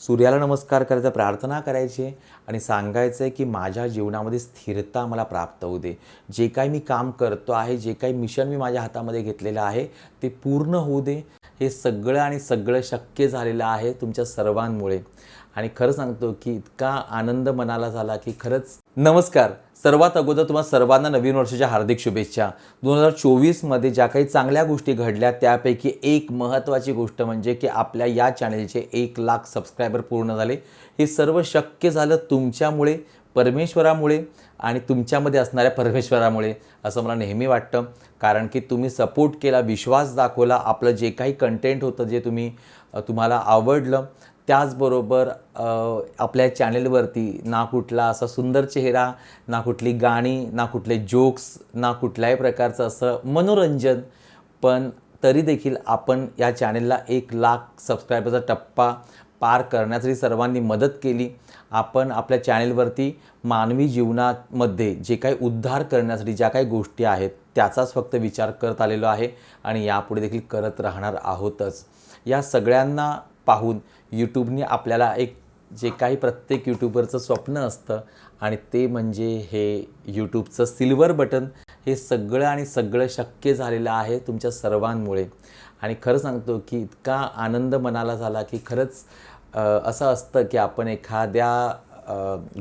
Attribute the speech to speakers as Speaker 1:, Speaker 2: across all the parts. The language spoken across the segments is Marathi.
Speaker 1: सूर्याला नमस्कार करायचा प्रार्थना करायची आहे आणि सांगायचं आहे की माझ्या जीवनामध्ये स्थिरता मला प्राप्त होऊ दे. जे काही मी काम करतो आहे जे काही मिशन मी माझ्या हातामध्ये घेतलेलं आहे ते पूर्ण होऊ दे. हे सगळं आणि सगळं शक्य झालेलं आहे तुमच्या सर्वांमुळे. आणि खरं सांगतो की इतका आनंद मनाला झाला की खरंच नमस्कार. सर्वात अगोदर तुम्हाला सर्वांना नवीन वर्षाच्या हार्दिक शुभेच्छा. दोन हजार चोवीसमध्ये ज्या काही चांगल्या गोष्टी घडल्या त्यापैकी एक महत्त्वाची गोष्ट म्हणजे की आपल्या या चॅनेलचे एक लाख सबस्क्रायबर पूर्ण झाले. हे सर्व शक्य झालं तुमच्यामुळे परमेश्वरामुळे आणि तुमच्यामध्ये असणाऱ्या परमेश्वरामुळे असं मला नेहमी वाटतं. कारण की तुम्ही सपोर्ट केला विश्वास दाखवला आपलं जे काही कंटेंट होतं जे तुम्ही तुम्हाला आवडलं त्याचबरोबर आपल्या चॅनेलवरती ना कुठला असा सुंदर चेहरा ना कुठली गाणी ना कुठले जोक्स ना कुठल्याही प्रकारचं असं मनोरंजन पण तरी देखील आपण या चॅनेलला एक लाख सबस्क्रायबरचा टप्पा पार करण्यासाठी सर्वांनी मदत केली. आपण आपल्या चॅनेलवरती मानवी जीवनामध्ये जे काही उद्धार करण्यासाठी ज्या काही गोष्टी आहेत त्याचाच फक्त विचार करत आलेलो आहे आणि यापुढे देखील करत राहणार आहोतच. या सगळ्यांना पाहून यूट्यूबने आपल्याला एक जे काही प्रत्येक यूट्यूबरचं स्वप्न असतं आणि ते म्हणजे हे यूट्यूबचं सिल्वर बटन हे सगळं आणि सगळं शक्य झालेलं आहे तुमच्या सर्वांमुळे. आणि खरं सांगतो की इतका आनंद मनाला झाला की खरंच असं असतं की आपण एखाद्या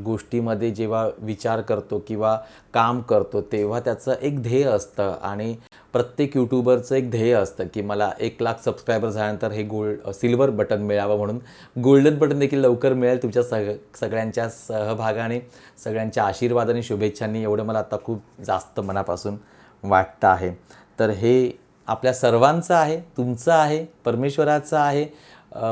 Speaker 1: गोष्टीमध्ये जेव्हा विचार करतो किंवा काम करतो तेव्हा त्याचं एक ध्येय असतं. आणि प्रत्येक यूट्यूबरचं एक ध्येय असतं की मला एक लाख सबस्क्रायबर झाल्यानंतर हे गोल्ड सिल्वर बटन मिळावं म्हणून. गोल्डन बटन देखील लवकर मिळेल तुमच्या सग सगळ्यांच्या सहभागाने सगळ्यांच्या आशीर्वाद आणि शुभेच्छांनी. एवढं मला आता खूप जास्त मनापासून वाटतं आहे. तर हे आपल्या सर्वांचं आहे तुमचं आहे परमेश्वराचं आहे.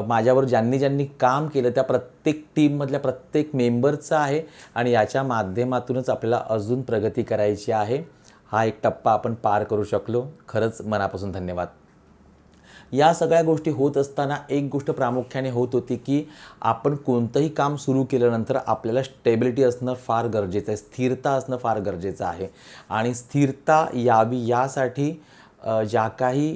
Speaker 1: माझ्यावर ज्यांनी ज्यांनी काम केलं त्या प्रत्येक टीममधल्या प्रत्येक मेंबरचं आहे. आणि याच्या माध्यमातूनच आपल्याला अजून प्रगती करायची आहे. हा एक टप्पा आपण पार करू शकलो. खरंच मनापासून धन्यवाद. या सगळ्या गोष्टी होत असताना एक गोष्ट प्रामुख्याने होत होती की आपण कोणतंही काम सुरू केल्यानंतर आपल्याला स्टेबिलिटी असणं फार गरजेचं आहे. स्थिरता असणं फार गरजेचं आहे. आणि स्थिरता यावी यासाठी ज्या काही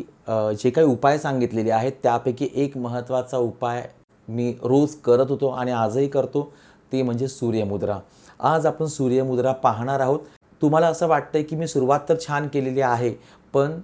Speaker 1: जे काही उपाय सांगितलेले आहेत त्यापैकी एक महत्त्वाचा उपाय मी रोज करत होतो आणि आजही करतो. ते म्हणजे सूर्यमुद्रा. आज आपण सूर्यमुद्रा पाहणार आहोत. तुम्हाला असं वाटतंय की मी सुरुवात तर छान केलेली आहे पण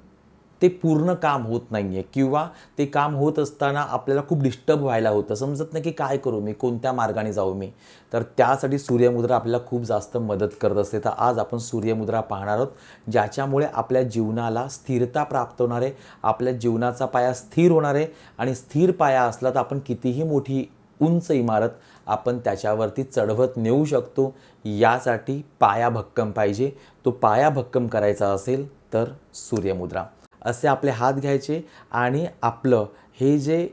Speaker 1: ते पूर्ण काम होत नाही आहे किंवा ते काम होत असताना आपल्याला खूप डिस्टर्ब व्हायला होतं. समजत नाही की काय करू मी कोणत्या मार्गाने जाऊ मी. तर त्यासाठी सूर्यमुद्रा आपल्याला खूप जास्त मदत करत असते. तर आज आपण सूर्यमुद्रा पाहणार आहोत ज्याच्यामुळे आपल्या जीवनाला स्थिरता प्राप्त होणार आहे आपल्या जीवनाचा पाया स्थिर होणार आहे आणि स्थिर पाया असला तर आपण कितीही मोठी उंच इमारत आपण त्याच्यावरती चढवत नेऊ शकतो. यासाठी पाया भक्कम पाहिजे. तो पाया भक्कम करायचा असेल तर सूर्यमुद्रा. असे आपले हात घ्यायचे आणि आपलं हे जे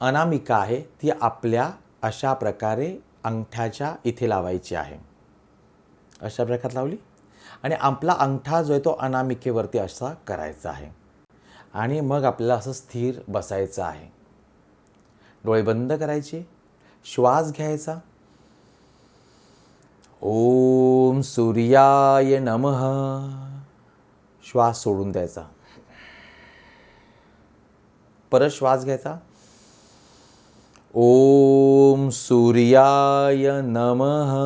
Speaker 1: अनामिका आहे ती आपल्या अशा प्रकारे अंगठ्याच्या इथे लावायची आहे. अशा प्रकारे लावली. आणि आपला अंगठा जो आहे तो अनामिकेवरती असा करायचा आहे. आणि मग आपल्याला असं स्थिर बसायचं आहे. डोळे बंद करायचे. श्वास घ्यायचा. ओम सूर्याय नमः. श्वास सोडून द्यायचा. परत श्वास घ्यायचा. ओम सूर्याय नमः.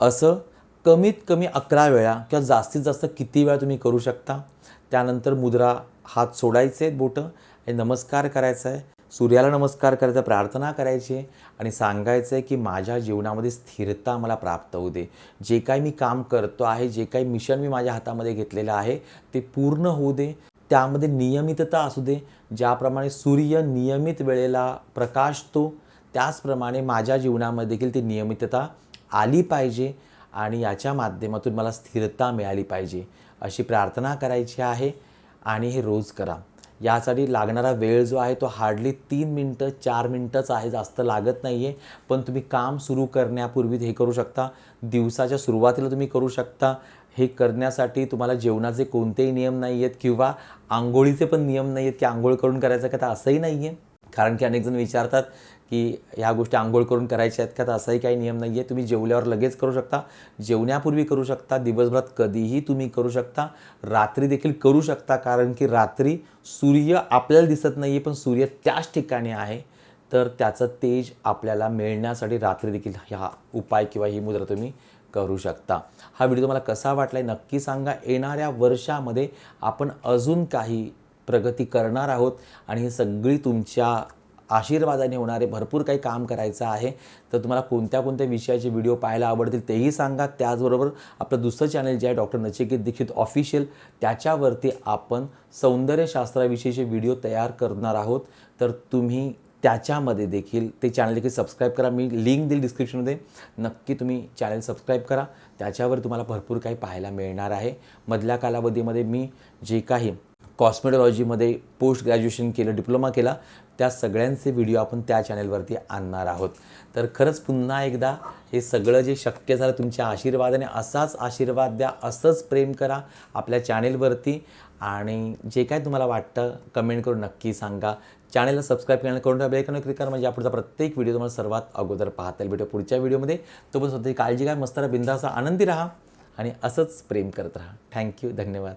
Speaker 1: असं कमीत कमी अकरा वेळा किंवा जास्तीत जास्त किती वेळा तुम्ही करू शकता. त्यानंतर मुद्रा हात सोडायचे आहेत बोटं. आणि नमस्कार करायचा आहे. सूर्याला नमस्कार करायचा प्रार्थना करायची आहे आणि सांगायचं आहे की माझ्या जीवनामध्ये स्थिरता मला प्राप्त होऊ दे. जे काही मी काम करतो आहे जे काही मिशन मी माझ्या हातामध्ये घेतलेलं आहे ते पूर्ण होऊ दे. त्यामध्ये नियमितता असू दे. ज्याप्रमाणे सूर्य नियमित वेळेला प्रकाशतो त्याचप्रमाणे माझ्या जीवनामध्ये देखील ती नियमितता आली पाहिजे आणि याच्या माध्यमातून मला स्थिरता मिळाली पाहिजे. अशी प्रार्थना करायची आहे आणि हे रोज करा. यासाठी लागणारा वेळ जो आहे तो हार्डली तीन मिनटं चार मिनटंच आहे जास्त लागत नाही आहे पण तुम्ही काम सुरू करण्यापूर्वी हे करू शकता. दिवसाच्या सुरुवातीला तुम्ही करू शकता. हे करण्यासाठी तुम्हाला जेवणाचे कोणतेही नियम नाही आहेत किंवा आंघोळीचे पण नियम नाही आहेत की आंघोळ करून करायचं का तर असंही नाही आहे कारण की अनेकजण विचारतात की ह्या गोष्टी आंघोळ करून करायच्या आहेत का? तर असाही काही नियम नाही आहे तुम्ही जेवल्यावर लगेच करू शकता. जेवण्यापूर्वी करू शकता. दिवसभरात कधीही तुम्ही करू शकता. रात्री देखील करू शकता. कारण की रात्री सूर्य आपल्याला दिसत नाही आहे पण सूर्य त्याच ठिकाणी आहे. तर त्याचं तेज आपल्याला मिळण्यासाठी रात्री देखील हा उपाय किंवा ही मुद्रा तुम्ही करू शकता. हा व्हिडिओ तुम्हाला कसा वाटला आहे नक्की सांगा. येणाऱ्या वर्षामध्ये आपण अजून काही प्रगती करणार आहोत आणि ही सगळी तुमच्या आशीर्वादाने होणारे भरपूर काही काम करायचं आहे. तर तुम्हाला कोणत्या कोणत्या विषयाचे व्हिडिओ पाहायला आवडतील तेही सांगा. त्याचबरोबर आपलं दुसरं चॅनल जे आहे डॉक्टर नचिकेत दीक्षित ऑफिशियल त्याच्यावरती आपण सौंदर्यशास्त्राविषयीचे व्हिडिओ तयार करणार आहोत. तर तुम्ही त्याच्यामध्ये देखील ते चॅनल देखील सबस्क्राईब करा. मी लिंक देईल डिस्क्रिप्शनमध्ये नक्की तुम्ही चॅनल सबस्क्राईब करा. त्याच्यावर तुम्हाला भरपूर काही पाहायला मिळणार आहे. मधल्या कालावधीमध्ये मी जे काही कॉस्मेटॉलॉजीमध्ये पोस्ट ग्रॅज्युएशन केलं डिप्लोमा केला त्या सगळ्यांचे व्हिडिओ आपण त्या चॅनलवरती आणणार आहोत. तर खरंच पुन्हा एकदा हे सगळं जे शक्य झालं तुमच्या आशीर्वादाने असाच आशीर्वाद द्या असंच प्रेम करा आपल्या चॅनेलवरती. आणि जे काय तुम्हाला वाटतं कमेंट करून नक्की सांगा. चॅनलला सबस्क्राईब करणं करून ठेवा क्लिक करा म्हणजे पुढचा प्रत्येक व्हिडिओ तुम्हाला सर्वात अगोदर पाहता येईल. भेटू पुढच्या व्हिडिओमध्ये. तो पण स्वतःची काळजी काय मस्त राहा बिंदासा आनंदी राहा आणि असंच प्रेम करत राहा. थँक्यू धन्यवाद.